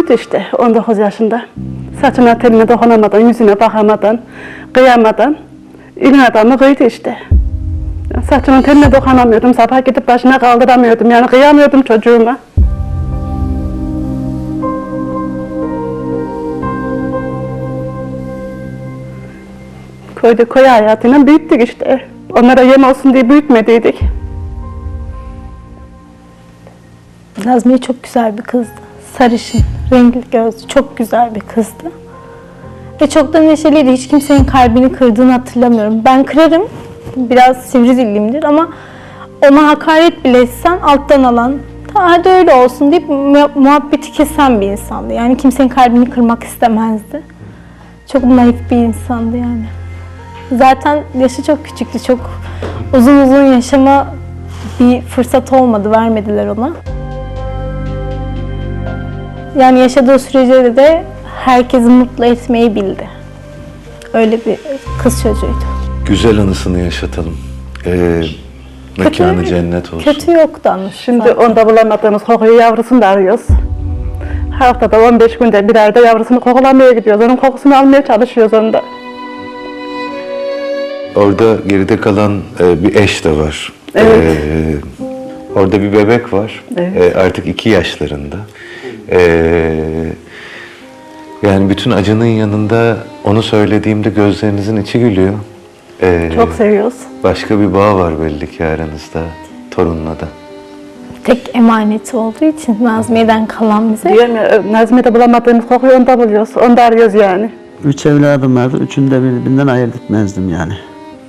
büyüdü işte 19 yaşında. Saçına teline dokunamadan, yüzüne bakamadan, kıyamadan ilin adamı kıydı işte. Saçının teline dokunamıyordum, sabah gidip başına kaldıramıyordum. Yani kıyamıyordum çocuğuma. Köyde köy hayatıyla büyüttük işte. Onlara yem olsun diye büyütmediydik. Nazmiye çok güzel bir kızdı. Sarışın, renkli gözlü, çok güzel bir kızdı. Ve çok da neşeliydi. Hiç kimsenin kalbini kırdığını hatırlamıyorum. Ben kırarım, biraz sivri dillimdir ama ona hakaret bile etsen alttan alan, "Ta, hadi öyle olsun deyip mu- muhabbeti kesen bir insandı. Yani kimsenin kalbini kırmak istemezdi. Çok naif bir insandı yani. Zaten yaşı çok küçüktü. Çok uzun uzun yaşama bir fırsat olmadı. Vermediler ona. Yani yaşadığı sürece de herkesi mutlu etmeyi bildi. Öyle bir kız çocuğuydu. Güzel anısını yaşatalım. Ee, mekanı cennet olsun. Kötü yoktu anlaşılan. Şimdi onda bulamadığımız kokuyu yavrusunu da arıyoruz. Haftada 15 günde birer de yavrusunu kokulamaya gidiyoruz. Onun kokusunu almaya çalışıyoruz onda. Orada geride kalan e, bir eş de var. Evet. Ee, orada bir bebek var. Evet. Ee, artık iki yaşlarında. Ee, yani bütün acının yanında onu söylediğimde gözlerinizin içi gülüyor. Ee, Çok seviyoruz. Başka bir bağ var belli ki aranızda torunla da. Tek emaneti olduğu için Nazmiye'den kalan bize. Diyorum ya, Nazmiye'de bulamadığımız kokuyu onda buluyoruz. Onda arıyoruz yani. Üç evladım vardı. Üçünü de birbirinden ayırt etmezdim yani.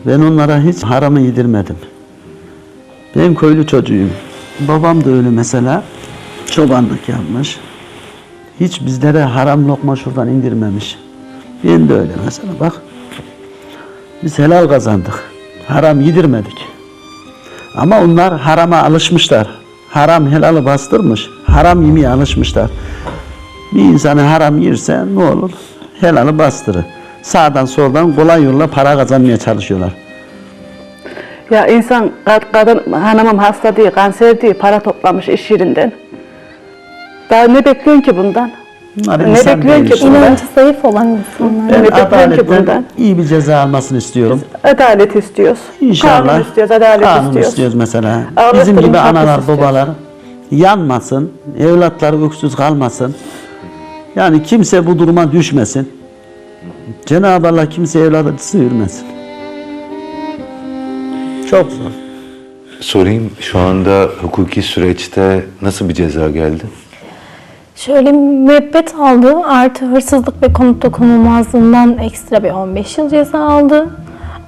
Ben onlara hiç haramı yedirmedim. Benim köylü çocuğuyum. Babam da öyle mesela. Çobanlık yapmış. Hiç bizlere haram lokma şuradan indirmemiş. Ben de öyle mesela bak. Biz helal kazandık. Haram yedirmedik. Ama onlar harama alışmışlar. Haram helalı bastırmış. Haram yemeye alışmışlar. Bir insanı haram yerse ne olur? Helalı bastırır. Sağdan soldan kolay yolla para kazanmaya çalışıyorlar. Ya insan kad- kadın hanımım hasta diye, kanser diye para toplamış iş yerinden. Daha ne bekliyorsun ki bundan? Bunlar Ne bekliyorsun ki bundan? İnancı zayıf olan insanlar. Ben Ne adaletten bundan? iyi bir ceza almasını istiyorum. Adalet istiyoruz. İnşallah. Kanun istiyoruz, adalet kanun istiyoruz. istiyoruz mesela. Ağlatırım, Bizim gibi analar, istiyoruz. babalar yanmasın, evlatları öksüz kalmasın. Yani kimse bu duruma düşmesin. Cenab-ı Allah kimse evladı sıyırmasın. Çok zor. Sorayım şu anda hukuki süreçte nasıl bir ceza geldi? Şöyle müebbet aldı. Artı hırsızlık ve konut dokunulmazlığından ekstra bir 15 yıl ceza aldı.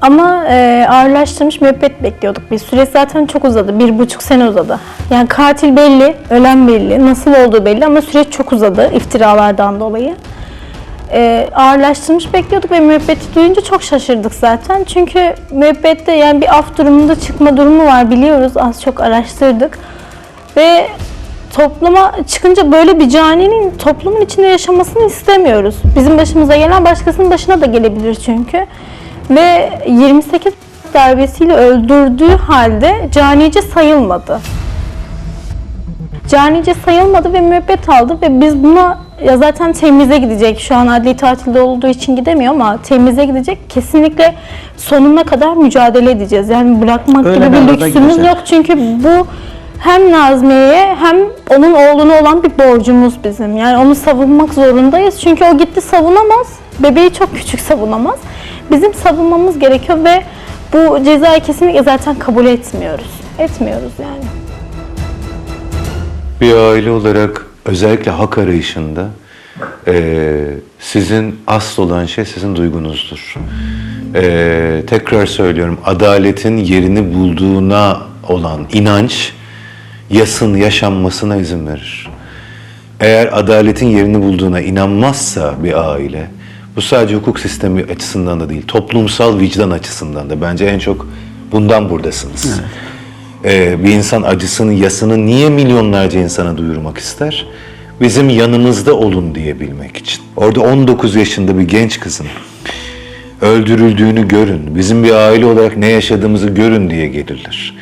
Ama e, ağırlaştırmış müebbet bekliyorduk. Bir süre zaten çok uzadı. Bir buçuk sene uzadı. Yani katil belli, ölen belli, nasıl olduğu belli ama süreç çok uzadı iftiralardan dolayı. E, ağırlaştırmış bekliyorduk ve müebbeti duyunca çok şaşırdık zaten. Çünkü müebbette yani bir af durumunda çıkma durumu var biliyoruz. Az çok araştırdık. Ve topluma çıkınca böyle bir caninin toplumun içinde yaşamasını istemiyoruz. Bizim başımıza gelen başkasının başına da gelebilir çünkü. Ve 28 darbesiyle öldürdüğü halde canice sayılmadı. Canice sayılmadı ve müebbet aldı ve biz buna ya zaten temize gidecek. Şu an adli tatilde olduğu için gidemiyor ama temize gidecek. Kesinlikle sonuna kadar mücadele edeceğiz. Yani bırakmak Öyle gibi bir lüksümüz yok. Çünkü bu hem Nazmiye'ye hem onun oğluna olan bir borcumuz bizim. Yani onu savunmak zorundayız. Çünkü o gitti savunamaz. Bebeği çok küçük savunamaz. Bizim savunmamız gerekiyor ve bu cezayı kesinlikle zaten kabul etmiyoruz. Etmiyoruz yani. Bir aile olarak özellikle hak arayışında eee, sizin asıl olan şey sizin duygunuzdur. Eee, tekrar söylüyorum, adaletin yerini bulduğuna olan inanç yasın yaşanmasına izin verir. Eğer adaletin yerini bulduğuna inanmazsa bir aile, bu sadece hukuk sistemi açısından da değil, toplumsal vicdan açısından da bence en çok bundan buradasınız. Ee, bir insan acısını, yasını niye milyonlarca insana duyurmak ister? Bizim yanımızda olun diyebilmek için. Orada 19 yaşında bir genç kızın öldürüldüğünü görün, bizim bir aile olarak ne yaşadığımızı görün diye gelirler.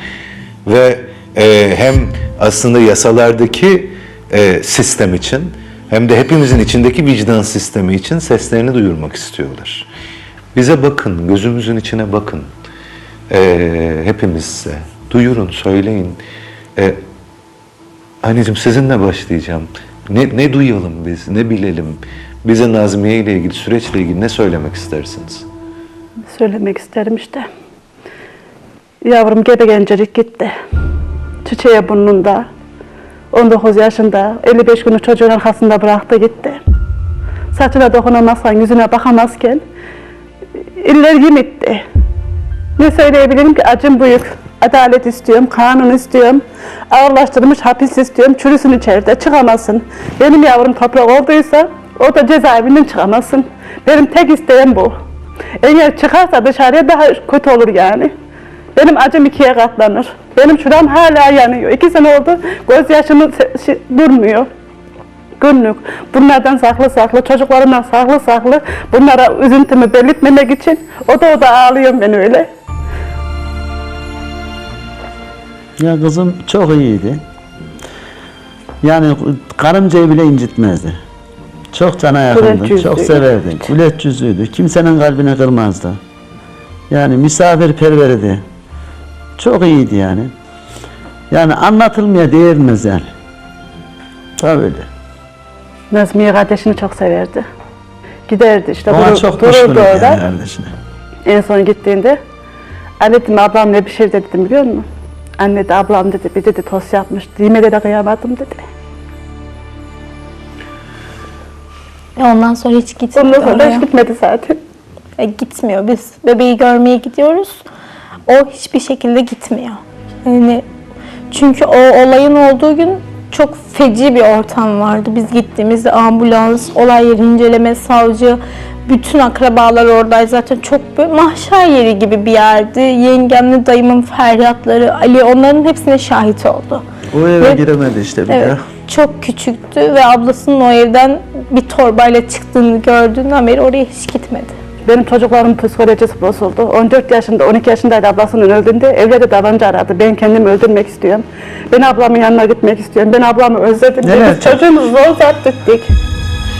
Ve e, hem aslında yasalardaki e, sistem için hem de hepimizin içindeki vicdan sistemi için seslerini duyurmak istiyorlar. Bize bakın, gözümüzün içine bakın. Ee, hepimizse duyurun, söyleyin. Ee, anneciğim sizinle başlayacağım. Ne, ne duyalım biz, ne bilelim? Bize Nazmiye ile ilgili, süreçle ilgili ne söylemek istersiniz? Söylemek isterim işte. Yavrum gebe gencecik gitti. Çiçeği burnunda. 19 yaşında, 55 günlük çocuğun arkasında bıraktı gitti. Saçına dokunamazken, yüzüne bakamazken iller yimitti. Ne söyleyebilirim ki acım büyük. Adalet istiyorum, kanun istiyorum. Ağırlaştırılmış hapis istiyorum. Çürüsün içeride, çıkamasın. Benim yavrum toprak olduysa o da cezaevinden çıkamasın. Benim tek isteğim bu. Eğer çıkarsa dışarıya daha kötü olur yani. Benim acım ikiye katlanır. Benim şuram hala yanıyor. İki sene oldu gözyaşımı se- şey- durmuyor. Günlük. Bunlardan saklı saklı, çocuklarımdan saklı saklı bunlara üzüntümü belirtmemek için o da o da ağlıyorum ben öyle. Ya kızım çok iyiydi. Yani karıncayı bile incitmezdi. Çok cana yakındı, çok severdi. Güleç yüzlüydü. Kimsenin kalbini kırmazdı. Yani misafirperverdi. Çok iyiydi yani. Yani anlatılmaya değermez yani. Tabii öyle. Nazmiye kardeşini çok severdi. Giderdi işte. Ona durur- çok dururdu düşkün yani orada. kardeşine. En son gittiğinde anne dedim ablam ne pişirdi dedim biliyor musun? Anne de ablam dedi bir dedi tost yapmış. Yemeğe de kıyamadım dedi. E ondan sonra hiç gitmiyor. Ondan sonra oraya. hiç gitmedi zaten. E, gitmiyor. Biz bebeği görmeye gidiyoruz. O hiçbir şekilde gitmiyor. Yani çünkü o olayın olduğu gün çok feci bir ortam vardı. Biz gittiğimizde ambulans, olay yeri inceleme, savcı, bütün akrabalar oradaydı. Zaten çok böyle mahşer yeri gibi bir yerdi. Yengemle dayımın feryatları, Ali onların hepsine şahit oldu. O eve Ve- giremedi işte bir Evet. daha. Çok küçüktü ve ablasının o evden bir torbayla çıktığını gördüğünden beri oraya hiç gitmedi. Benim çocuklarımın psikolojisi bozuldu. 14 yaşında, 12 yaşındaydı ablasının öldüğünde. Evde de aradı. Ben kendimi öldürmek istiyorum. Ben ablamın yanına gitmek istiyorum. Ben ablamı özledim. Biz çocuğumuzu zor zat tuttuk.